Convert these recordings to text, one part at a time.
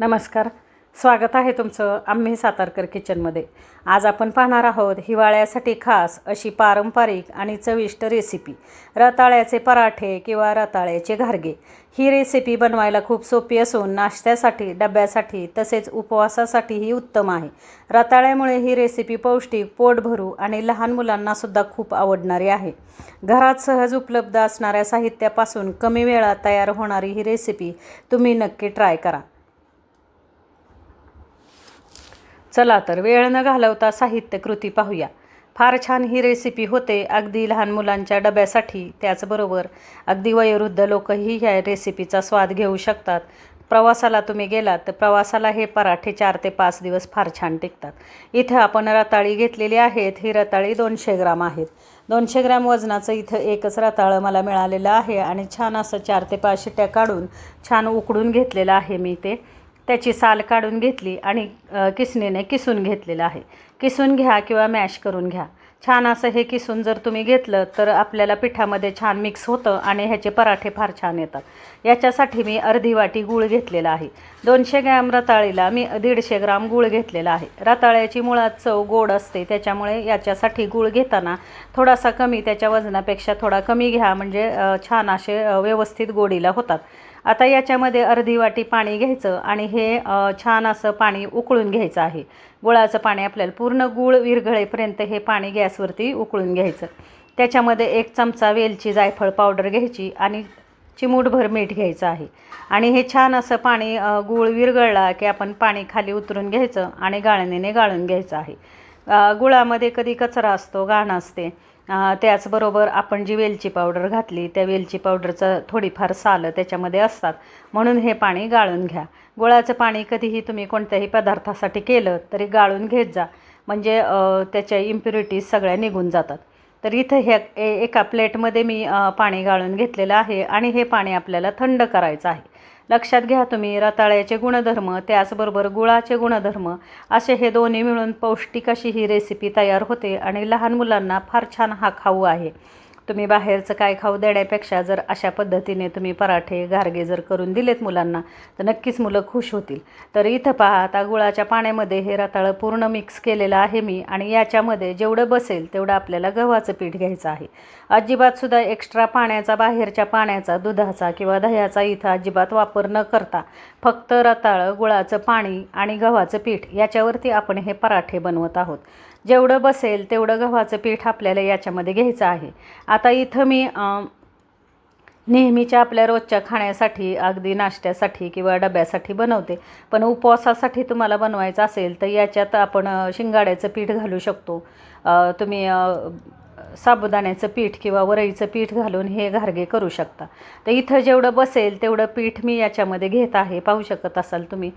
नमस्कार. स्वागत आहे तुमचं आम्ही सातारकर किचनमध्ये. आज आपण पाहणार आहोत हिवाळ्यासाठी खास अशी पारंपरिक आणि चविष्ट रेसिपी रताळ्याचे पराठे किंवा रताळ्याचे घारगे. ही रेसिपी बनवायला खूप सोपी असून नाश्त्यासाठी डब्यासाठी तसेच उपवासासाठीही उत्तम आहे. रताळ्यामुळे ही रेसिपी पौष्टिक पोट भरू आणि लहान मुलांनासुद्धा खूप आवडणारी आहे. घरात सहज उपलब्ध असणाऱ्या साहित्यापासून कमी वेळात तयार होणारी ही रेसिपी तुम्ही नक्की ट्राय करा. चला तर वेळ न घालवता साहित्य कृती पाहूया. फार छान ही रेसिपी होते अगदी लहान मुलांच्या डब्यासाठी. त्याचबरोबर अगदी वयोवृद्ध लोकही ह्या रेसिपीचा स्वाद घेऊ शकतात. प्रवासाला तुम्ही गेलात तर प्रवासाला हे पराठे चार ते पाच दिवस फार छान टिकतात. इथं आपण रताळी घेतलेली आहेत. ही रताळी दोनशे ग्राम आहेत. दोनशे ग्रॅम वजनाचं इथं एकच रताळं मला मिळालेलं आहे आणि छान असं चार ते पाच शिट्ट्या काढून छान उकडून घेतलेलं आहे मी ते. त्याची साल काढून घेतली आणि किसणीने किसून घेतलेलं आहे. किसून घ्या किंवा मॅश करून घ्या. छान असं हे किसून जर तुम्ही घेतलं तर आपल्याला पिठामध्ये छान मिक्स होतं आणि ह्याचे पराठे फार छान येतात. याच्यासाठी मी अर्धी वाटी गूळ घेतलेला आहे. दोनशे ग्रॅम रताळीला मी दीडशे ग्राम गूळ घेतलेला आहे. रताळ्याची मुळात चव गोड असते त्याच्यामुळे याच्यासाठी गूळ घेताना थोडासा कमी त्याच्या वजनापेक्षा थोडा कमी घ्या म्हणजे छान असे व्यवस्थित गोडीला होतात. आता याच्यामध्ये अर्धी वाटी पाणी घ्यायचं आणि हे छान असं पाणी उकळून घ्यायचं आहे. गुळाचं पाणी आपल्याला पूर्ण गूळ विरघळेपर्यंत हे पाणी गॅसवरती उकळून घ्यायचं. त्याच्यामध्ये एक चमचा वेलची जायफळ पावडर घ्यायची आणि चिमूटभर मीठ घ्यायचं आहे. आणि हे छान असं पाणी गुळ विरगळला की आपण पाणी खाली उतरून घ्यायचं आणि गाळणीने गाळून घ्यायचं आहे. गुळामध्ये कधी कचरा असतो घाण असते त्याचबरोबर आपण जी वेलची पावडर घातली त्या वेलची पावडरचं थोडीफार सालं त्याच्यामध्ये असतात. म्हणून हे पाणी गाळून घ्या. गुळाचं पाणी कधीही तुम्ही कोणत्याही पदार्थासाठी केलं तरी गाळून घेत जा. म्हणजे त्याच्या इम्प्युरिटीज सगळ्या निघून जातात. तर इथं हे ए एका प्लेटमध्ये मी पाणी गाळून घेतलेलं आहे आणि हे पाणी आपल्याला थंड करायचं आहे. लक्षात घ्या तुम्ही रताळ्याचे गुणधर्म त्याचबरोबर गुळाचे गुणधर्म असे हे दोन्ही मिळून पौष्टिक अशी ही रेसिपी तयार होते आणि लहान मुलांना फार छान हा खाऊ आहे. तुम्ही बाहेरचं काय खाऊ देण्यापेक्षा जर अशा पद्धतीने तुम्ही पराठे गारगे जर करून दिलेत मुलांना तर नक्कीच मुलं खुश होतील. तर इथं पहा आता गुळाच्या पाण्यामध्ये हे रताळं पूर्ण मिक्स केलेलं आहे मी आणि याच्यामध्ये जेवढं बसेल तेवढं आपल्याला गव्हाचं पीठ घ्यायचं आहे. अजिबातसुद्धा एक्स्ट्रा पाण्याचा बाहेरच्या पाण्याचा दुधाचा किंवा दह्याचा इथं अजिबात वापर न करता फक्त रताळं गुळाचं पाणी आणि गव्हाचं पीठ याच्यावरती आपण हे पराठे बनवत आहोत. जेवढं बसेल तेवढं गव्हाचं पीठ आपल्याला याच्यामध्ये घ्यायचं आहे. आता इथं मी नेहमीच्या आपल्या रोजच्या खाण्यासाठी अगदी नाश्त्यासाठी किंवा डब्यासाठी बनवते. पण उपवासासाठी तुम्हाला बनवायचं असेल तर याच्यात आपण शिंगाड्याचं पीठ घालू शकतो. तुम्ही साबुदाण्याचं पीठ किंवा वरईचं पीठ घालून हे घारगे करू शकता. तर इथं जेवढं बसेल तेवढं पीठ मी याच्यामध्ये घेत आहे. पाहू शकत असाल तुम्ही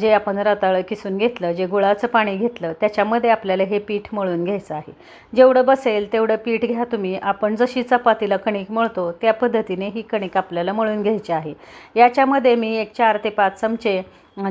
जे आपण रताळं किसून घेतलं जे गुळाचं पाणी घेतलं त्याच्यामध्ये आपल्याला हे पीठ मळून घ्यायचं आहे. जेवढं बसेल तेवढं पीठ घ्या तुम्ही. आपण जशी चपातीला कणिक मळतो त्या पद्धतीने ही कणिक आपल्याला मळून घ्यायची आहे. याच्यामध्ये मी एक चार ते पाच चमचे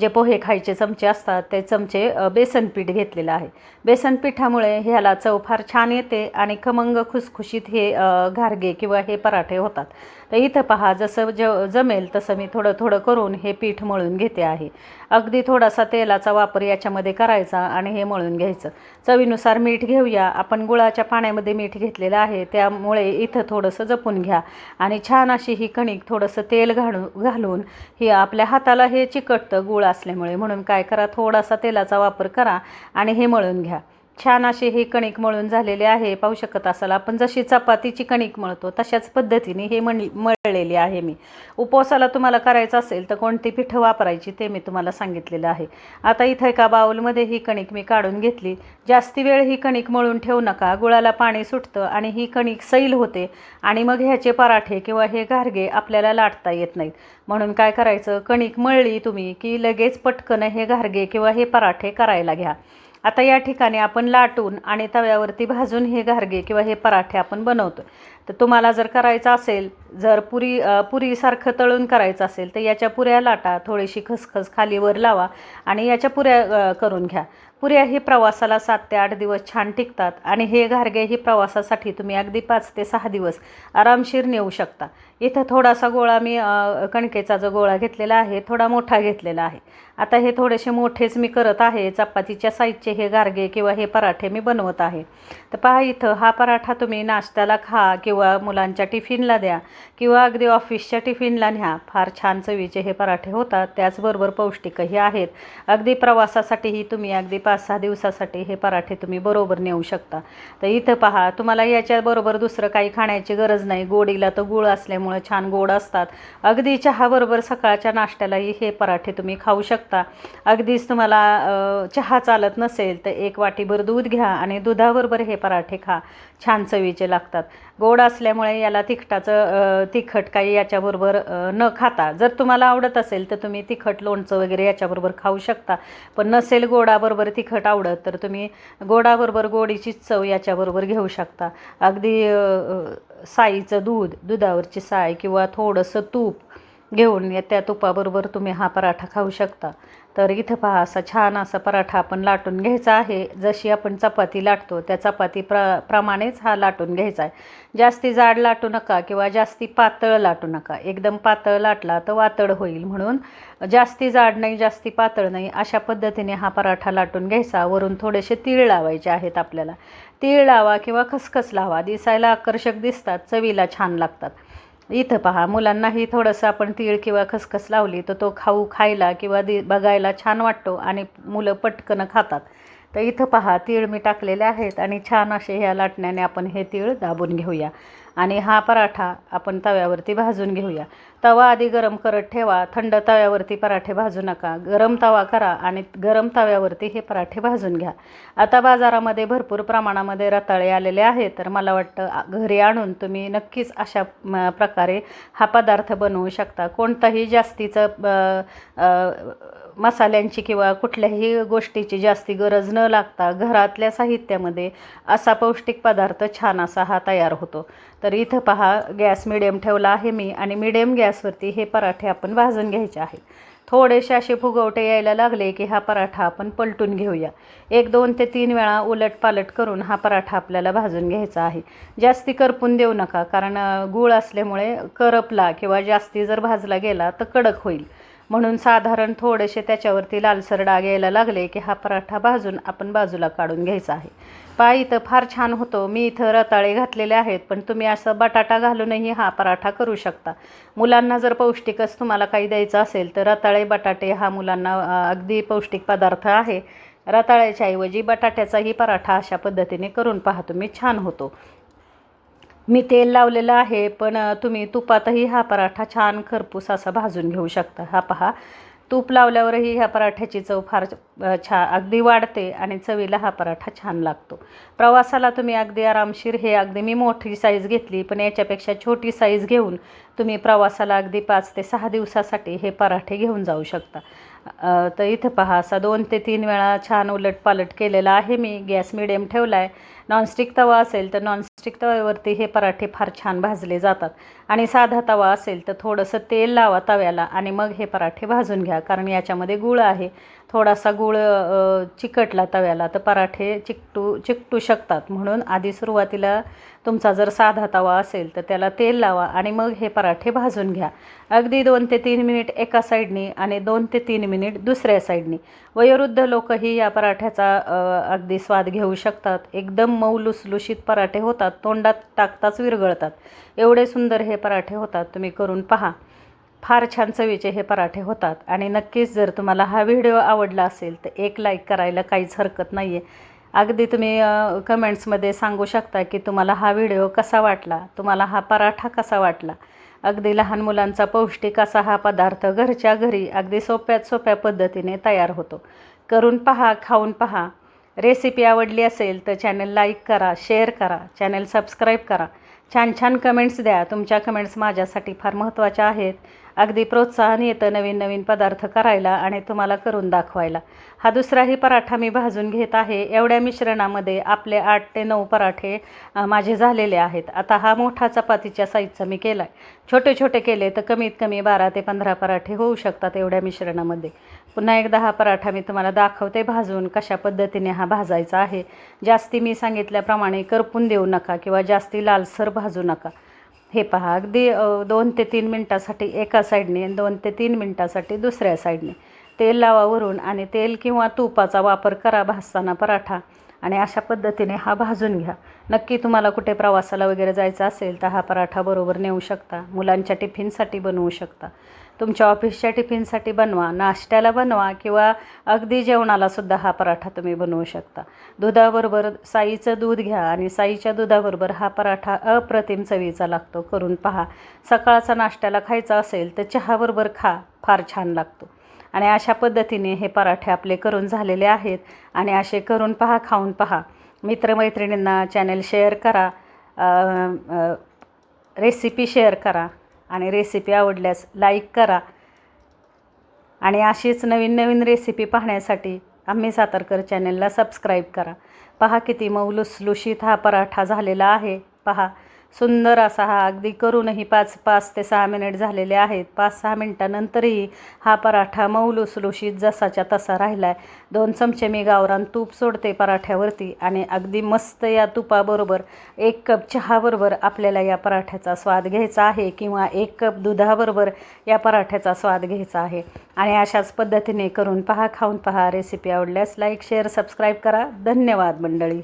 जे पोहे खायचे चमचे असतात ते चमचे बेसन पीठ घेतलेलं आहे. बेसन पिठामुळे ह्याला चव फार छान येते आणि खमंग खुसखुशीत हे घारगे किंवा हे पराठे होतात. तर इथं पहा जसं ज जमेल तसं मी थोडं थोडं करून हे पीठ मळून घेते आहे. अगदी थोडासा तेलाचा वापर याच्यामध्ये करायचा आणि हे मळून घ्यायचं. चवीनुसार मीठ घेऊया. आपण गुळाच्या पाण्यामध्ये मीठ घेतलेलं आहे त्यामुळे इथं थोडंसं जपून घ्या. आणि छान अशी ही कणिक थोडंसं तेल घालून घालून ही आपल्या हाताला हे चिकटतं गुळ असल्यामुळे. म्हणून काय करा थोडासा तेलाचा वापर करा आणि हे मळून घ्या. छान अशी ही कणिक मळून झालेली आहे. पाहू शकत असाल आपण जशी चपातीची कणिक मळतो तशाच पद्धतीने हे मळ मळलेली आहे मी. उपवासाला तुम्हाला करायचं असेल तर कोणती पिठं वापरायची ते मी तुम्हाला सांगितलेलं आहे. आता इथं एका बाऊलमध्ये ही कणिक मी काढून घेतली. जास्ती वेळ ही कणिक मळून ठेवू नका. गुळाला पाणी सुटतं आणि ही कणिक सैल होते आणि मग ह्याचे पराठे किंवा हे घारगे आपल्याला लाटता येत नाहीत. म्हणून काय करायचं? कणिक मळली तुम्ही की लगेच पटकन हे घारगे किंवा हे पराठे करायला घ्या. आता या ठिकाणी आपण लाटून आणि तव्यावरती भाजून हे घारगे किंवा हे पराठे आपण बनवतो. तर तर तुम्हाला जर करायचं असेल जर पुरी पुरीसारखं तळून करायचं असेल तर याच्या पुऱ्या लाटा थोडीशी खसखस खाली वर लावा आणि याच्या पुऱ्या करून घ्या. पुऱ्या ही प्रवासाला सात ते आठ दिवस छान टिकतात आणि हे घारगे ही प्रवासासाठी तुम्ही अगदी पाच ते सहा दिवस आरामशीर नेऊ शकता. इथं थोडासा गोळा मी कणकेचा जो गोळा घेतलेला आहे थोडा मोठा घेतलेला आहे. आता हे थोडेसे मोठेच मी करत आहे चपातीच्या साईजचे हे गारगे किंवा हे पराठे मी बनवत आहे. तर पहा इथं हा पराठा तुम्ही नाश्त्याला खा किंवा मुलांच्या टिफिनला द्या किंवा अगदी ऑफिसच्या टिफिनला न्या. फार छान चवीचे हे पराठे होतात त्याचबरोबर पौष्टिकही आहेत. अगदी प्रवासासाठीही तुम्ही अगदी पाच सहा दिवसासाठी हे पराठे तुम्ही बरोबर नेऊ शकता. तर इथं पहा तुम्हाला याच्याबरोबर दुसरं काही खाण्याची गरज नाही. गोडीला तर गुळ असल्यामुळे छान गोड असतात. अगदी चहाबरोबर सकाळच्या नाश्त्यालाही हे पराठे तुम्ही खाऊ शकता. अगदीच तुम्हाला चहा चालत नसेल तर एक वाटीभर दूध घ्या आणि दुधाबरोबर हे पराठे खा. छान चवीचे लागतात. गोड असल्यामुळे याला तिखटाचं तिखट काही याच्याबरोबर न खाता. जर तुम्हाला आवडत असेल तर तुम्ही तिखट लोणचं वगैरे याच्याबरोबर खाऊ शकता. पण नसेल गोडाबरोबर तिखट आवडत तर तुम्ही गोडाबरोबर गोडीचीच चव याच्याबरोबर घेऊ शकता. अगदी साईचं दूध दुधावरची साय किंवा थोडंसं तूप घेऊन या त्या तुपाबरोबर तुम्ही हा पराठा खाऊ शकता. तर इथं पहा असा छान असा पराठा आपण लाटून घ्यायचा आहे. जशी आपण चपाती लाटतो त्या चपाती प्र प्रमाणेच हा लाटून घ्यायचा आहे. जास्ती जाड लाटू नका किंवा जास्ती पातळ लाटू नका. एकदम पातळ लाटला तर वातड होईल म्हणून जास्ती जाड नाही जास्ती पातळ नाही अशा पद्धतीने हा पराठा लाटून घ्यायचा. वरून थोडेसे तीळ लावायचे आहेत आपल्याला. तीळ लावा किंवा खसखस लावा. दिसायला आकर्षक दिसतात चवीला छान लागतात. इथं पहा मुलांनाही थोडंसं आपण तीळ किंवा खसखस लावली तर तो खाऊ खायला किंवा दि बघायला छान वाटतो आणि मुलं पटकन खातात. तर इथं पहा तीळ मी टाकलेले आहेत आणि छान असे ह्या लाटण्याने आपण हे तीळ दाबून घेऊया. आणि हा पराठा आपण तव्यावरती भाजून घेऊया. तवा आधी गरम करत ठेवा. थंड तव्यावरती पराठे भाजू नका. गरम तवा करा आणि गरम तव्यावरती हे पराठे भाजून घ्या. आता बाजारामध्ये भरपूर प्रमाणामध्ये रताळे आलेले आहेत. तर मला वाटतं घरी आणून तुम्ही नक्कीच अशा प्रकारे हा पदार्थ बनवू शकता. कोणताही जास्तीचं मसाल्यांची किंवा कुठल्याही गोष्टीची जास्ती गरज न लागता घरातल्या साहित्यामध्ये असा पौष्टिक पदार्थ छान असा हा तयार होतो. तर इथं पहा गॅस मिडियम ठेवला आहे मी आणि मिडियम गॅस गॅसवरती हे पराठे आपण भाजून घ्यायचे आहेत. थोडेसे असे फुगवटे यायला लागले की हा पराठा आपण पलटून घेऊया. एक दोन ते तीन वेळा उलट पालट करून हा पराठा आपल्याला भाजून घ्यायचा आहे. जास्ती करपून देऊ नका कारण गूळ असल्यामुळे करपला किंवा जास्ती जर भाजला गेला तर कडक होईल. म्हणून साधारण थोडेसे त्याच्यावरती लालसर डाग यायला लागले की हा पराठा भाजून आपण बाजूला काढून घ्यायचा आहे. पाय इथं फार छान होतो. मी इथं रताळे घातलेले आहेत पण तुम्ही असं बटाटा घालूनही हा पराठा करू शकता. मुलांना जर पौष्टिकच तुम्हाला काही द्यायचं असेल तर रताळे बटाटे हा मुलांना अगदी पौष्टिक पदार्थ आहे. रताळ्याच्या ऐवजी बटाट्याचाही पराठा अशा पद्धतीने करून पाहतो तुम्ही छान होतो. मी तेल लावलेलं आहे पण तुम्ही तुपातही हा पराठा छान खरपूस असा भाजून घेऊ शकता. हा पहा तूप लावल्यावरही ह्या पराठ्याची चव फार छा अगदी वाढते आणि चवीला हा पराठा छान लागतो. प्रवासाला तुम्ही अगदी आरामशीर हे अगदी मी मोठी साईज घेतली पण याच्यापेक्षा छोटी साईज घेऊन तुम्ही प्रवासाला अगदी पाच ते सहा दिवसासाठी हे पराठे घेऊन जाऊ शकता. तर इथं पहा असा दोन ते तीन वेळा छान उलट पालट केलेला आहे मी. गॅस मिडियम ठेवला आहे नॉनस्टिक तवा असेल तर प्लास्टिक तव्यावरती हे पराठे फार छान भाजले जातात. आणि साधा तवा असेल तर थोडंसं तेल लावा तव्याला आणि मग हे पराठे भाजून घ्या. कारण याच्यामध्ये गुळ आहे. थोडासा गुळ चिकटला तव्याला तर पराठे चिकटू चिकटू शकतात. म्हणून आधी सुरुवातीला तुमचा जर साधा तवा असेल तर त्याला तेल लावा आणि मग हे पराठे भाजून घ्या. अगदी दोन ते तीन मिनिट एका साईडनी आणि दोन ते तीन मिनिट दुसऱ्या साईडनी. वयोवृद्ध लोकही या पराठ्याचा अगदी स्वाद घेऊ शकतात. एकदम मऊ लुसलुशीत पराठे होतात. तोंडात टाकताच विरघळतात. एवढे सुंदर हे पराठे होतात तुम्ही करून पहा. फार छान चवीचे हे पराठे होतात आणि नक्कीच जर तुम्हाला हा व्हिडिओ आवडला असेल तर एक लाईक करायला काहीच हरकत नाही आहे अगदी तुम्ही कमेंट्समध्ये सांगू शकता की तुम्हाला हा व्हिडिओ कसा वाटला तुम्हाला हा पराठा कसा वाटला. अगदी लहान मुलांचा पौष्टिक असा हा पदार्थ घरच्या घरी अगदी सोप्यात सोप्या पद्धतीने तयार होतो. करून पहा खाऊन पहा. रेसिपी आवडली असेल तर चॅनल लाईक करा शेअर करा चॅनल सबस्क्राईब करा. छान छान कमेंट्स द्या. तुमच्या कमेंट्स माझ्यासाठी फार महत्त्वाच्या आहेत. अगदी प्रोत्साहन येतं नवीन नवीन पदार्थ करायला आणि तुम्हाला करून दाखवायला. हा दुसराही पराठा मी भाजून घेत आहे. एवढ्या मिश्रणामध्ये आपले आठ ते नऊ पराठे माझे झालेले आहेत. आता हा मोठा चपातीच्या साईजचा मी केला आहे छोटे छोटे केले तर कमीत कमी बारा ते पंधरा पराठे होऊ शकतात एवढ्या मिश्रणामध्ये. पुन्हा एकदा हा पराठा मी तुम्हाला दाखवते. भाजून कशा पद्धतीने हा भाजायचा आहे. जास्ती मी सांगितल्याप्रमाणे करपून देऊ नका किंवा जास्ती लालसर भाजू नका. हे पहा अगदी दोन ते तीन मिनटासाठी एका साईडने आणि दोन ते तीन मिनटासाठी दुसऱ्या साईडने. तेल लावा वरून आणि तेल किंवा तुपाचा वापर करा भाजताना पराठा आणि अशा पद्धतीने हा भाजून घ्या. नक्की तुम्हाला कुठे प्रवासाला वगैरे जायचं असेल तर हा पराठा बरोबर नेऊ शकता. मुलांच्या टिफिनसाठी बनवू शकता. तुमच्या ऑफिसच्या टिफिनसाठी बनवा नाश्त्याला बनवा किंवा अगदी जेवणालासुद्धा हा पराठा तुम्ही बनवू शकता. दुधाबरोबर साईचं दूध घ्या आणि साईच्या दुधाबरोबर हा पराठा अप्रतिम चवीचा लागतो. करून पहा. सकाळचा नाश्त्याला खायचा असेल तर चहाबरोबर खा. फार छान लागतो. आणि अशा पद्धतीने हे पराठे आपले करून झालेले आहेत आणि असे करून पहा खाऊन पहा. मित्रमैत्रिणींना चॅनल शेअर करा. रेसिपी शेअर करा. आणि रेसिपी आवडल्यास लाईक करा. आणि अशीच नवीन नवीन रेसिपी पाहण्यासाठी आम्ही सातारकर चॅनलला सबस्क्राईब करा. पहा किती मऊ लुसलुशीत हा पराठा झालेला आहे. पहा. सुंदर असा हा अगदी करूनही पाच पाच ते सहा मिनिट झालेले आहेत. पाच सहा मिनटानंतरही हा पराठा मऊ लुसलुशीत जसाच्या तसा राहिला आहे दोन चमचे मी गावरान तूप सोडते पराठ्यावरती आणि अगदी मस्त या तुपाबरोबर एक कप चहाबरोबर आपल्याला या पराठ्याचा स्वाद घ्यायचा आहे किंवा एक कप दुधाबरोबर या पराठ्याचा स्वाद घ्यायचा आहे. आणि अशाच पद्धतीने करून पहा खाऊन पहा रेसिपी आवडल्यास लाईक शेअर सबस्क्राईब करा. धन्यवाद मंडळी.